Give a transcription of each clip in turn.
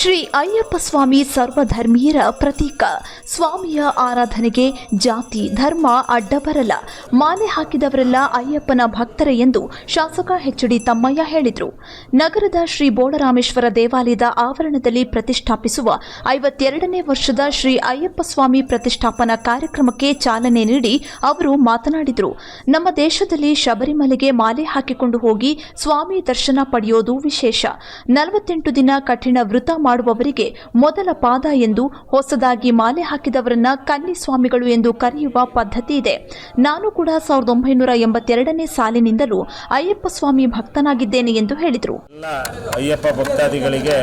ಶ್ರೀ ಅಯ್ಯಪ್ಪ ಸ್ವಾಮಿ ಸರ್ವಧರ್ಮೀಯರ ಪ್ರತೀಕ. ಸ್ವಾಮಿಯ ಆರಾಧನೆಗೆ ಜಾತಿ, ಧರ್ಮ ಅಡ್ಡ ಬರಲ್ಲ ಮಾಲೆ ಹಾಕಿದವರೆಲ್ಲ ಅಯ್ಯಪ್ಪನ ಭಕ್ತರೇ ಎಂದು ಶಾಸಕ ಎಚ್ಡಿ ತಮ್ಮಯ್ಯ ಹೇಳಿದರು. ನಗರದ ಶ್ರೀ ಬೋಳರಾಮೇಶ್ವರ ದೇವಾಲಯದ ಆವರಣದಲ್ಲಿ ಪ್ರತಿಷ್ಠಾಪಿಸುವ ಐವತ್ತೆರಡನೇ ವರ್ಷದ ಶ್ರೀ ಅಯ್ಯಪ್ಪ ಸ್ವಾಮಿ ಪ್ರತಿಷ್ಠಾಪನಾ ಕಾರ್ಯಕ್ರಮಕ್ಕೆ ಚಾಲನೆ ನೀಡಿ ಅವರು ಮಾತನಾಡಿದರು. ನಮ್ಮ ದೇಶದಲ್ಲಿ ಶಬರಿಮಲೆಗೆ ಮಾಲೆ ಹಾಕಿಕೊಂಡು ಹೋಗಿ ಸ್ವಾಮಿ ದರ್ಶನ ಪಡೆಯೋದು ವಿಶೇಷ. ನಲವತ್ತೆಂಟು ದಿನ ಕಠಿಣ ವೃತ ಮಾಡುವವರಿಗೆ ಮೊದಲ ಪಾದ ಎಂದು ಹೊಸದಾಗಿ ಮಾಲೆ ಹಾಕಿದವರನ್ನ ಕನ್ನಿ ಸ್ವಾಮಿಗಳು ಎಂದು ಕರೆಯುವ ಪದ್ಧತಿ ಇದೆ. ನಾನು ಕೂಡ ಸಾವಿರದ ಒಂಬೈನೂರ ಎಂಬತ್ತೆರಡನೇ ಸಾಲಿನಿಂದಲೂ ಅಯ್ಯಪ್ಪ ಸ್ವಾಮಿ ಭಕ್ತನಾಗಿದ್ದೇನೆ ಎಂದು ಹೇಳಿದರು. ಅಯ್ಯಪ್ಪ ಭಕ್ತಾದಿಗಳಿಗೆ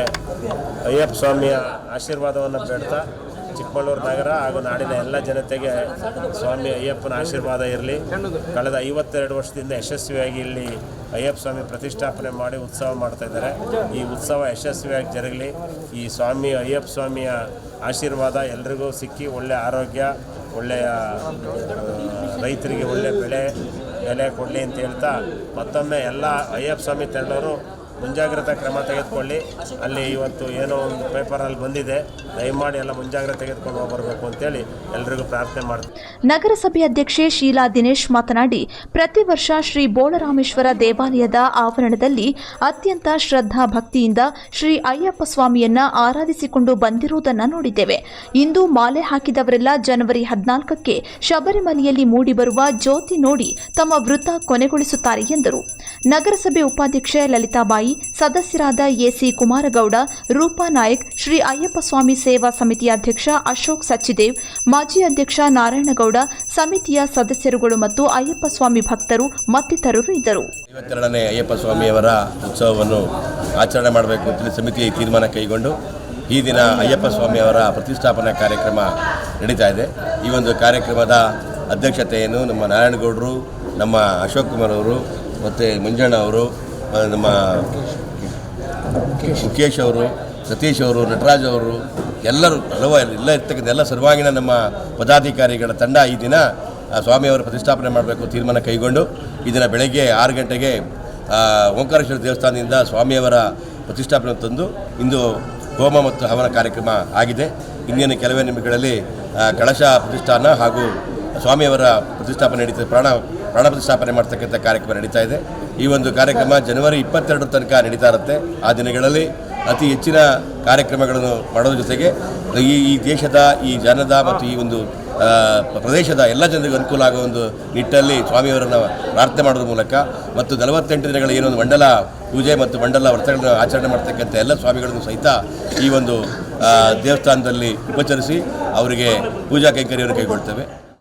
ಅಯ್ಯಪ್ಪ ಸ್ವಾಮಿಯ ಆಶೀರ್ವಾದವನ್ನು ಬೇಡ್ತಾ ಚಿಕ್ಕಮಗಳೂರು ನಗರ ಹಾಗೂ ನಾಡಿನ ಎಲ್ಲ ಜನತೆಗೆ ಸ್ವಾಮಿ ಅಯ್ಯಪ್ಪನ ಆಶೀರ್ವಾದ ಇರಲಿ. ಕಳೆದ ಐವತ್ತೆರಡು ವರ್ಷದಿಂದ ಯಶಸ್ವಿಯಾಗಿ ಇಲ್ಲಿ ಅಯ್ಯಪ್ಪ ಸ್ವಾಮಿ ಪ್ರತಿಷ್ಠಾಪನೆ ಮಾಡಿ ಉತ್ಸವ ಮಾಡ್ತಾ ಇದ್ದಾರೆ. ಈ ಉತ್ಸವ ಯಶಸ್ವಿಯಾಗಿ ಜರಗಲಿ. ಈ ಸ್ವಾಮಿ ಅಯ್ಯಪ್ಪ ಸ್ವಾಮಿಯ ಆಶೀರ್ವಾದ ಎಲ್ರಿಗೂ ಸಿಕ್ಕಿ ಒಳ್ಳೆಯ ಆರೋಗ್ಯ, ಒಳ್ಳೆಯ ರೈತರಿಗೆ ಒಳ್ಳೆಯ ಬೆಳೆ, ಬೆಲೆ ಕೊಡಲಿ ಅಂತ ಹೇಳ್ತಾ ಮತ್ತೊಮ್ಮೆ ಎಲ್ಲ ಅಯ್ಯಪ್ಪ ಸ್ವಾಮಿ ತಂಡವರು ಮುಂಜಾಗ್ರತಾ ಕ್ರಮ ತೆಗೆದುಕೊಳ್ಳಿ. ಅಲ್ಲಿ ಇವತ್ತು ಏನೋ ಒಂದು ಪೇಪರಲ್ಲಿ ಬಂದಿದೆ. ದಯಮಾಡಿ ಎಲ್ಲ ಮುಂಜಾಗ್ರತೆ ತೆಗೆದುಕೊಂಡು ಹೋಗ್ಬರ್ಬೇಕು ಅಂತೇಳಿ ಎಲ್ಲರಿಗೂ ಪ್ರಾರ್ಥನೆ ಮಾಡ್ತೀವಿ ನಗರಸಭೆ ಅಧ್ಯಕ್ಷೆ ಶೀಲಾ ದಿನೇಶ್ ಮಾತನಾಡಿ, ಪ್ರತಿ ವರ್ಷ ಶ್ರೀ ಬೋಳರಾಮೇಶ್ವರ ದೇವಾಲಯದ ಆವರಣದಲ್ಲಿ ಅತ್ಯಂತ ಶ್ರದ್ಧಾ ಭಕ್ತಿಯಿಂದ ಶ್ರೀ ಅಯ್ಯಪ್ಪ ಸ್ವಾಮಿಯನ್ನ ಆರಾಧಿಸಿಕೊಂಡು ಬಂದಿರುವುದನ್ನು ನೋಡಿದ್ದೇವೆ. ಇಂದು ಮಾಲೆ ಹಾಕಿದವರೆಲ್ಲ ಜನವರಿ ಹದಿನಾಲ್ಕಕ್ಕೆ ಶಬರಿಮಲೆಯಲ್ಲಿ ಮೂಡಿಬರುವ ಜ್ಯೋತಿ ನೋಡಿ ತಮ್ಮ ವೃತ್ತ ಕೊನೆಗೊಳಿಸುತ್ತಾರೆ ಎಂದರು. ನಗರಸಭೆ ಉಪಾಧ್ಯಕ್ಷೆ ಲಲಿತಾಬಾಯಿ ಸದಸ್ಯರಾದ ಎಸಿ ಕುಮಾರಗೌಡ, ರೂಪಾ ನಾಯಕ್, ಶ್ರೀ ಅಯ್ಯಪ್ಪ ಸ್ವಾಮಿ ಸೇವಾ ಸಮಿತಿ ಅಧ್ಯಕ್ಷ ಅಶೋಕ್ ಸಚ್ಚಿದೇವ್, ಮಾಜಿ ಅಧ್ಯಕ್ಷ ನಾರಾಯಣಗೌಡ, ಸಮಿತಿಯ ಸದಸ್ಯರುಗಳು ಮತ್ತು ಅಯ್ಯಪ್ಪ ಸ್ವಾಮಿ ಭಕ್ತರು ಮತ್ತಿತರರು ಇದ್ದರು. ಐವತ್ತೆರಡನೇ ಅಯ್ಯಪ್ಪ ಸ್ವಾಮಿಯವರ ಉತ್ಸವವನ್ನು ಆಚರಣೆ ಮಾಡಬೇಕು ಅಂತ ಸಮಿತಿ ತೀರ್ಮಾನ ಕೈಗೊಂಡು ಈ ದಿನ ಅಯ್ಯಪ್ಪ ಸ್ವಾಮಿಯವರ ಪ್ರತಿಷ್ಠಾಪನಾ ಕಾರ್ಯಕ್ರಮ ನಡೀತಾ ಇದೆ. ಈ ಒಂದು ಕಾರ್ಯಕ್ರಮದ ಅಧ್ಯಕ್ಷತೆಯನ್ನು ನಮ್ಮ ನಾರಾಯಣಗೌಡರು, ನಮ್ಮ ಅಶೋಕ್ ಕುಮಾರ್ ಅವರು ಮತ್ತು ಮಂಜಣ್ಣ ಅವರು ನಮ್ಮ ಮುಖೇಶ್ ಅವರು, ಸತೀಶ್ ಅವರು, ನಟರಾಜ್ ಅವರು, ಎಲ್ಲರೂ ಹಲವಾರು ಎಲ್ಲ ಇರ್ತಕ್ಕಂಥ ಎಲ್ಲ ಸರ್ವಾಂಗೀಣ ನಮ್ಮ ಪದಾಧಿಕಾರಿಗಳ ತಂಡ ಈ ದಿನ ಸ್ವಾಮಿಯವರ ಪ್ರತಿಷ್ಠಾಪನೆ ಮಾಡಬೇಕು ತೀರ್ಮಾನ ಕೈಗೊಂಡು, ಈ ದಿನ ಬೆಳಗ್ಗೆ ಆರು ಗಂಟೆಗೆ ಓಂಕಾರೇಶ್ವರ ದೇವಸ್ಥಾನದಿಂದ ಸ್ವಾಮಿಯವರ ಪ್ರತಿಷ್ಠಾಪನೆ ತಂದು, ಇಂದು ಹೋಮ ಮತ್ತು ಹವನ ಕಾರ್ಯಕ್ರಮ ಆಗಿದೆ. ಇಂದಿನ ಕೆಲವೇ ನಿಮಿಷಗಳಲ್ಲಿ ಕಳಶ ಪ್ರತಿಷ್ಠಾನ ಹಾಗೂ ಸ್ವಾಮಿಯವರ ಪ್ರತಿಷ್ಠಾಪನೆ ನಡೀತದೆ, ಪ್ರಾಣ ಪ್ರಾಣ ಪ್ರತಿಷ್ಠಾಪನೆ ಮಾಡ್ತಕ್ಕಂಥ ಕಾರ್ಯಕ್ರಮ ನಡೀತಾ ಇದೆ. ಈ ಒಂದು ಕಾರ್ಯಕ್ರಮ ಜನವರಿ ಇಪ್ಪತ್ತೆರಡರ ತನಕ ನಡೀತಾ ಇರುತ್ತೆ. ಆ ದಿನಗಳಲ್ಲಿ ಅತಿ ಹೆಚ್ಚಿನ ಕಾರ್ಯಕ್ರಮಗಳನ್ನು ಮಾಡೋದ್ರ ಜೊತೆಗೆ ಈ ಈ ದೇಶದ, ಈ ಜನದ ಮತ್ತು ಈ ಒಂದು ಪ್ರದೇಶದ ಎಲ್ಲ ಜನರಿಗೂ ಅನುಕೂಲ ಆಗೋ ಒಂದು ನಿಟ್ಟಲ್ಲಿ ಸ್ವಾಮಿಯವರನ್ನು ಪ್ರಾರ್ಥನೆ ಮಾಡೋದ್ರ ಮೂಲಕ ಮತ್ತು ನಲವತ್ತೆಂಟು ದಿನಗಳ ಏನೊಂದು ಮಂಡಲ ಪೂಜೆ ಮತ್ತು ಮಂಡಲ ವ್ರತಗಳನ್ನು ಆಚರಣೆ ಮಾಡ್ತಕ್ಕಂಥ ಎಲ್ಲ ಸ್ವಾಮಿಗಳನ್ನು ಸಹಿತ ಈ ಒಂದು ದೇವಸ್ಥಾನದಲ್ಲಿ ಉಪಚರಿಸಿ ಅವರಿಗೆ ಪೂಜಾ ಕೈಂಕರ್ಯವನ್ನು ಕೈಗೊಳ್ತೇವೆ.